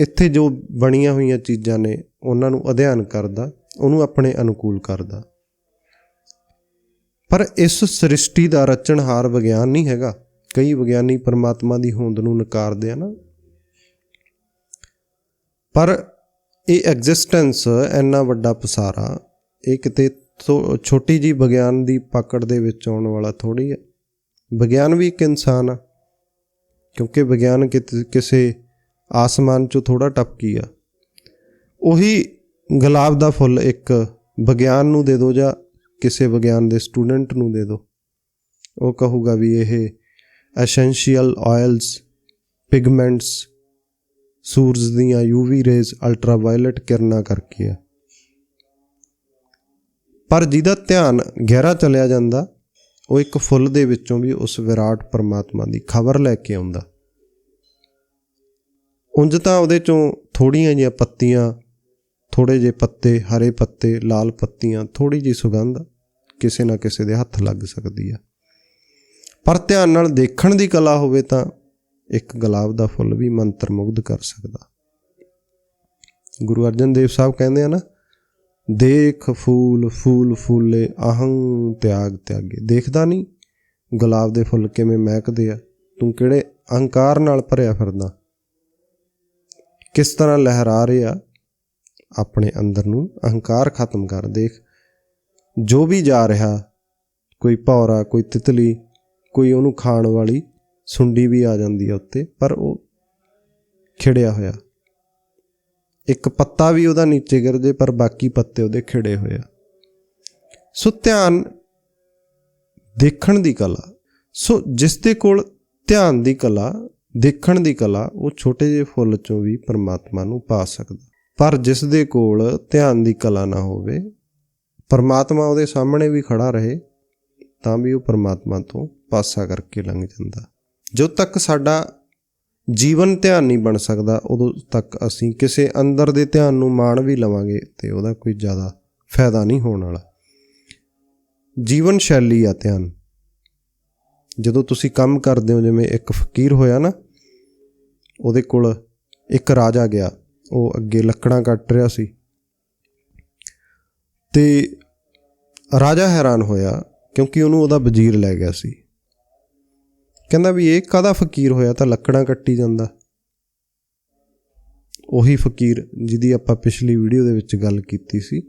ਇੱਥੇ ਜੋ ਬਣੀਆਂ ਹੋਈਆਂ ਚੀਜ਼ਾਂ ਨੇ, ਉਹਨਾਂ ਨੂੰ ਅਧਿਐਨ ਕਰਦਾ, ਉਹਨੂੰ ਆਪਣੇ ਅਨੁਕੂਲ ਕਰਦਾ। ਪਰ ਇਸ ਸ੍ਰਿਸ਼ਟੀ ਦਾ ਰਚਣਹਾਰ ਵਿਗਿਆਨ ਨਹੀਂ ਹੈਗਾ। ਕਈ ਵਿਗਿਆਨੀ ਪਰਮਾਤਮਾ ਦੀ ਹੋਂਦ ਨੂੰ ਨਕਾਰਦੇ ਆ ਨਾ। ਪਰ ਇਹ ਐਗਜ਼ਿਸਟੈਂਸ ਇੰਨਾ ਵੱਡਾ ਪਸਾਰਾ, ਇਹ ਕਿਤੇ ਛੋਟੀ ਜੀ ਵਿਗਿਆਨ ਦੀ ਪਕੜ ਦੇ ਵਿੱਚ ਆਉਣ ਵਾਲਾ ਥੋੜੀ ਹੈ। ਵਿਗਿਆਨ ਵੀ ਇੱਕ ਇਨਸਾਨ ਆ, ਕਿਉਂਕਿ ਵਿਗਿਆਨ ਕਿਸੇ ਆਸਮਾਨ ਚੋਂ ਥੋੜਾ ਟਪਕੀ ਆ। ਉਹੀ ਗੁਲਾਬ ਦਾ ਫੁੱਲ ਇੱਕ ਵਿਗਿਆਨ ਨੂੰ ਦੇ ਦਿਓ ਜਾਂ ਕਿਸੇ ਵਿਗਿਆਨ ਦੇ ਸਟੂਡੈਂਟ ਨੂੰ ਦੇ ਦਿਓ ਉਹ ਕਹੂਗਾ ਵੀ ਇਹ ਐਸੈਂਸ਼ੀਅਲ ਆਇਲਸ ਪਿਗਮੈਂਟਸ ਸੂਰਜ ਦੀਆਂ ਯੂਵੀ ਰੇਜ਼ ਅਲਟਰਾਵਾਇਲਟ ਕਿਰਨਾਂ ਕਰਕੇ ਆ। ਪਰ ਜਿਹਦਾ ਧਿਆਨ ਗਹਿਰਾ ਚਲਿਆ ਜਾਂਦਾ, ਉਹ ਇੱਕ ਫੁੱਲ ਦੇ ਵਿੱਚੋਂ ਵੀ ਉਸ ਵਿਰਾਟ ਪਰਮਾਤਮਾ ਦੀ ਖਬਰ ਲੈ ਕੇ ਆਉਂਦਾ। ਉਂਝ ਤਾਂ ਉਹਦੇ ਚੋਂ ਥੋੜੀਆਂ ਜੀਆਂ ਪੱਤੀਆਂ ਥੋੜੇ ਜਿਹੇ ਪੱਤੇ, ਹਰੇ ਪੱਤੇ, ਲਾਲ ਪੱਤੀਆਂ ਥੋੜੀ ਜੀ ਸੁਗੰਧ ਕਿਸੇ ਨਾ ਕਿਸੇ ਦੇ ਹੱਥ ਲੱਗ ਸਕਦੀ ਆ। ਪਰ ਧਿਆਨ ਨਾਲ ਦੇਖਣ ਦੀ ਕਲਾ ਹੋਵੇ ਤਾਂ ਇੱਕ ਗੁਲਾਬ ਦਾ ਫੁੱਲ ਵੀ ਮੰਤਰ ਮੁਗਧ ਕਰ ਸਕਦਾ। ਗੁਰੂ ਅਰਜਨ ਦੇਵ ਸਾਹਿਬ ਕਹਿੰਦੇ ਆ ਨਾ, ਦੇਖ ਫੂਲ ਫੂਲ ਫੂਲੇ, ਅਹੰ ਤਿਆਗ ਤਿਆਗੇ। ਦੇਖਦਾ ਨਹੀਂ, ਗੁਲਾਬ ਦੇ ਫੁੱਲ ਕਿਵੇਂ ਮਹਿਕਦੇ ਆ। ਤੂੰ ਕਿਹੜੇ ਅਹੰਕਾਰ ਨਾਲ ਭਰਿਆ ਫਿਰਦਾ? ਕਿਸ ਤਰ੍ਹਾਂ ਲਹਿਰਾ ਰਿਹਾ? ਆਪਣੇ ਅੰਦਰ ਨੂੰ ਅਹੰਕਾਰ ਖਤਮ ਕਰ। ਦੇਖ ਜੋ ਵੀ ਜਾ ਰਿਹਾ, ਕੋਈ ਭੌਰਾ, ਕੋਈ ਤਿਤਲੀ, ਕੋਈ ਉਹਨੂੰ ਖਾਣ ਵਾਲੀ ਸੁੰਡੀ ਵੀ ਆ ਜਾਂਦੀ ਹੈ ਉੱਤੇ, ਪਰ ਉਹ ਖਿੜਿਆ ਹੋਇਆ। ਇੱਕ ਪੱਤਾ ਵੀ ਉਹਦਾ ਨੀਚੇ ਗਿਰ ਜੇ, ਪਰ ਬਾਕੀ ਪੱਤੇ ਉਹਦੇ ਖਿੜੇ ਹੋਏ ਆ। ਸੋ ਧਿਆਨ ਦੇਖਣ ਦੀ ਕਲਾ, ਸੋ ਜਿਸ ਦੇ ਕੋਲ ਧਿਆਨ ਦੀ ਕਲਾ, ਦੇਖਣ ਦੀ ਕਲਾ, ਉਹ ਛੋਟੇ ਜਿਹੇ ਫੁੱਲ ਚੋਂ ਵੀ ਪਰਮਾਤਮਾ ਨੂੰ ਪਾ ਸਕਦਾ। ਪਰ ਜਿਸ ਦੇ ਕੋਲ ਧਿਆਨ ਦੀ ਕਲਾ ਨਾ ਹੋਵੇ ਪਰਮਾਤਮਾ ਉਹਦੇ ਸਾਹਮਣੇ ਵੀ ਖੜਾ ਰਹੇ, ਤਾਂ ਵੀ ਉਹ ਪਰਮਾਤਮਾ ਤੋਂ ਪਾਸਾ ਕਰਕੇ ਲੰਘ ਜਾਂਦਾ। ਜਦੋਂ ਤੱਕ ਸਾਡਾ ਜੀਵਨ ਧਿਆਨ ਨਹੀਂ ਬਣ ਸਕਦਾ, ਉਦੋਂ ਤੱਕ ਅਸੀਂ ਕਿਸੇ ਅੰਦਰ ਦੇ ਧਿਆਨ ਨੂੰ ਮਾਣ ਵੀ ਲਵਾਂਗੇ ਤੇ ਉਹਦਾ ਕੋਈ ਜ਼ਿਆਦਾ ਫਾਇਦਾ ਨਹੀਂ ਹੋਣ ਵਾਲਾ। ਜੀਵਨ ਸ਼ੈਲੀ ਆ ਧਿਆਨ। ਜਦੋਂ ਤੁਸੀਂ ਕੰਮ ਕਰਦੇ ਹੋ, ਜਿਵੇਂ ਇੱਕ ਫਕੀਰ ਹੋਇਆ ਨਾ, ਉਹਦੇ ਕੋਲ ਇੱਕ ਰਾਜਾ ਗਿਆ, ਉਹ ਅੱਗੇ ਲੱਕੜਾਂ ਕੱਟ ਰਿਹਾ ਸੀ। ਤੇ ਰਾਜਾ ਹੈਰਾਨ ਹੋਇਆ ਕਿਉਂਕਿ ਉਹਨੂੰ ਉਹਦਾ ਵਜ਼ੀਰ ਲੈ ਗਿਆ ਸੀ। ਕਹਿੰਦਾ ਵੀ ਇਹ ਕਾਹਦਾ ਫਕੀਰ ਹੋਇਆ? ਤਾਂ ਲੱਕੜਾਂ ਕੱਟੀ ਜਾਂਦਾ। ਉਹੀ ਫਕੀਰ ਜਿਹਦੀ ਆਪਾਂ ਪਿਛਲੀ ਵੀਡੀਓ ਦੇ ਵਿੱਚ ਗੱਲ ਕੀਤੀ ਸੀ।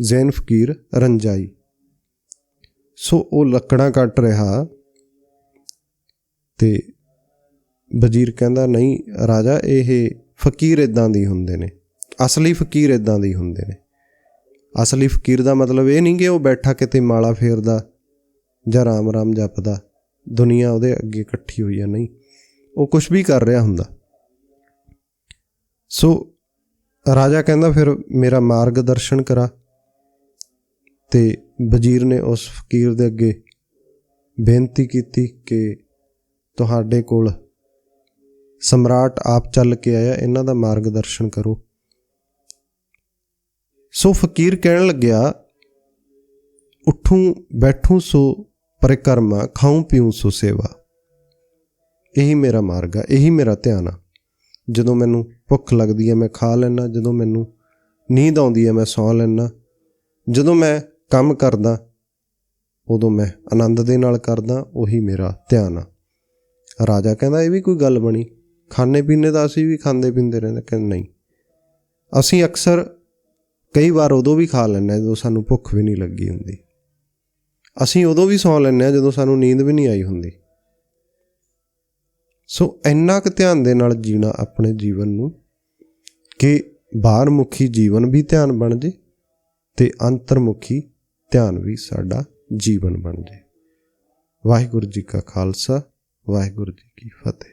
ਜ਼ੈਨ ਫਕੀਰ ਰੰਜਾਈ। ਸੋ ਉਹ ਲੱਕੜਾਂ ਕੱਟ ਰਿਹਾ ਤੇ ਵਜ਼ੀਰ ਕਹਿੰਦਾ, ਨਹੀਂ ਰਾਜਾ, ਇਹ ਫਕੀਰ ਇਦਾਂ ਦੀ ਹੁੰਦੇ ਨੇ। ਅਸਲੀ ਫਕੀਰ ਇਦਾਂ ਦੀ ਹੁੰਦੇ ਨੇ। ਅਸਲੀ ਫਕੀਰ ਦਾ ਮਤਲਬ ਇਹ ਨਹੀਂ ਕਿ ਉਹ ਬੈਠਾ ਕਿਤੇ ਮਾਲਾ ਫੇਰਦਾ ਜਾਂ ਰਾਮ ਰਾਮ ਜਪਦਾ, ਦੁਨੀਆ ਉਹਦੇ ਅੱਗੇ ਇਕੱਠੀ ਹੋਈ ਆ, ਨਹੀਂ। ਉਹ ਕੁਝ ਵੀ ਕਰ ਰਿਹਾ ਹੁੰਦਾ। ਸੋ ਰਾਜਾ ਕਹਿੰਦਾ, ਫਿਰ ਮੇਰਾ ਮਾਰਗ ਦਰਸ਼ਨ ਕਰਾ। ਤੇ ਵਜ਼ੀਰ ਨੇ ਉਸ ਫਕੀਰ ਦੇ ਅੱਗੇ ਬੇਨਤੀ ਕੀਤੀ ਕਿ ਤੁਹਾਡੇ ਕੋਲ ਸਮਰਾਟ ਆਪ ਚੱਲ ਕੇ ਆਇਆ, ਇਹਨਾਂ ਦਾ ਮਾਰਗਦਰਸ਼ਨ ਕਰੋ। ਸੋ ਫਕੀਰ ਕਹਿਣ ਲੱਗਿਆ, ਉਠੂੰ, ਬੈਠੂ ਸੋ ਪਰਿਕਰਮਾ ਖਾਉਂ ਪੀਉਂ ਸੋ ਸੇਵਾ। ਇਹੀ ਮੇਰਾ ਮਾਰਗ ਆ, ਇਹੀ ਮੇਰਾ ਧਿਆਨ ਆ। ਜਦੋਂ ਮੈਨੂੰ ਭੁੱਖ ਲੱਗਦੀ ਹੈ ਮੈਂ ਖਾ ਲੈਣਾ ਜਦੋਂ ਮੈਨੂੰ ਨੀਂਦ ਆਉਂਦੀ ਹੈ ਮੈਂ ਸੌਂ ਲੈਣਾ ਜਦੋਂ ਮੈਂ ਕੰਮ ਕਰਦਾ, ਉਦੋਂ ਮੈਂ ਆਨੰਦ ਦੇ ਨਾਲ ਕਰਦਾ, ਉਹੀ ਮੇਰਾ ਧਿਆਨ ਆ। ਰਾਜਾ ਕਹਿੰਦਾ, ਇਹ ਵੀ ਕੋਈ ਗੱਲ ਬਣੀ? ਖਾਣੇ ਪੀਣੇ ਦਾ ਅਸੀਂ ਵੀ ਖਾਂਦੇ ਪੀਂਦੇ ਰਹਿੰਦੇ? ਕਹਿੰਦੇ, ਨਹੀਂ। ਅਸੀਂ ਅਕਸਰ ਕਈ ਵਾਰ ਉਦੋਂ ਵੀ ਖਾ ਲੈਂਦੇ ਹਾਂ ਜਦੋਂ ਸਾਨੂੰ ਭੁੱਖ ਵੀ ਨਹੀਂ ਲੱਗੀ ਹੁੰਦੀ। ਅਸੀਂ ਉਦੋਂ ਵੀ ਸੌਂ ਲੈਂਦੇ ਹਾਂ ਜਦੋਂ ਸਾਨੂੰ ਨੀਂਦ ਵੀ ਨਹੀਂ ਆਈ ਹੁੰਦੀ। ਸੋ ਇੰਨਾ ਕੁ ਧਿਆਨ ਦੇ ਨਾਲ ਜੀਣਾ ਆਪਣੇ ਜੀਵਨ ਨੂੰ ਕਿ ਬਾਹਰਮੁਖੀ ਜੀਵਨ ਵੀ ਧਿਆਨ ਬਣ ਜੇ ਤੇ ਅੰਤਰਮੁਖੀ ਧਿਆਨ ਵੀ ਸਾਡਾ ਜੀਵਨ ਬਣ ਜੇ। ਵਾਹਿਗੁਰੂ ਜੀ ਕਾ ਖਾਲਸਾ, ਵਾਹਿਗੁਰੂ ਜੀ ਕੀ ਫਤਿਹ।